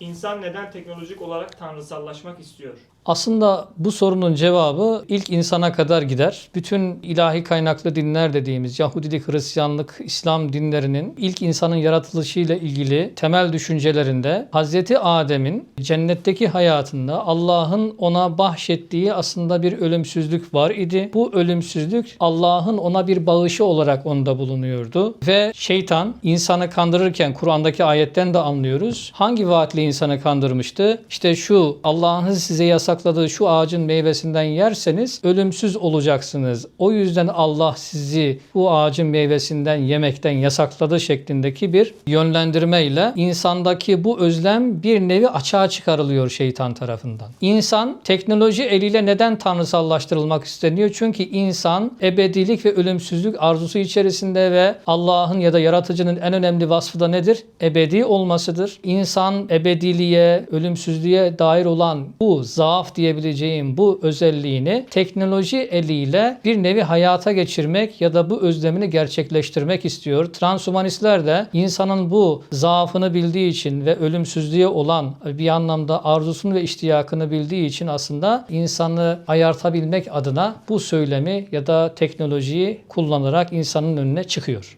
İnsan neden teknolojik olarak tanrısallaşmak istiyor? Aslında bu sorunun cevabı ilk insana kadar gider. Bütün ilahi kaynaklı dinler dediğimiz Yahudilik, Hristiyanlık, İslam dinlerinin ilk insanın yaratılışıyla ilgili temel düşüncelerinde Hz. Adem'in cennetteki hayatında Allah'ın ona bahşettiği aslında bir ölümsüzlük var idi. Bu ölümsüzlük Allah'ın ona bir bağışı olarak onda bulunuyordu. Ve şeytan insanı kandırırken Kur'an'daki ayetten de anlıyoruz. Hangi vaatle insanı kandırmıştı? İşte şu Allah'ın size yasakladığı şu ağacın meyvesinden yerseniz ölümsüz olacaksınız. O yüzden Allah sizi bu ağacın meyvesinden yemekten yasakladı şeklindeki bir yönlendirmeyle insandaki bu özlem bir nevi açığa çıkarılıyor şeytan tarafından. İnsan teknoloji eliyle neden tanrısallaştırılmak isteniyor? Çünkü insan ebedilik ve ölümsüzlük arzusu içerisinde ve Allah'ın ya da yaratıcının en önemli vasfı da nedir? Ebedi olmasıdır. İnsan ebediliğe, ölümsüzlüğe dair olan bu zaaf diyebileceğim bu özelliğini teknoloji eliyle bir nevi hayata geçirmek ya da bu özlemini gerçekleştirmek istiyor. Transhumanistler de insanın bu zaafını bildiği için ve ölümsüzlüğe olan bir anlamda arzusunu ve iştiyakını bildiği için aslında insanı ayartabilmek adına bu söylemi ya da teknolojiyi kullanarak insanın önüne çıkıyor.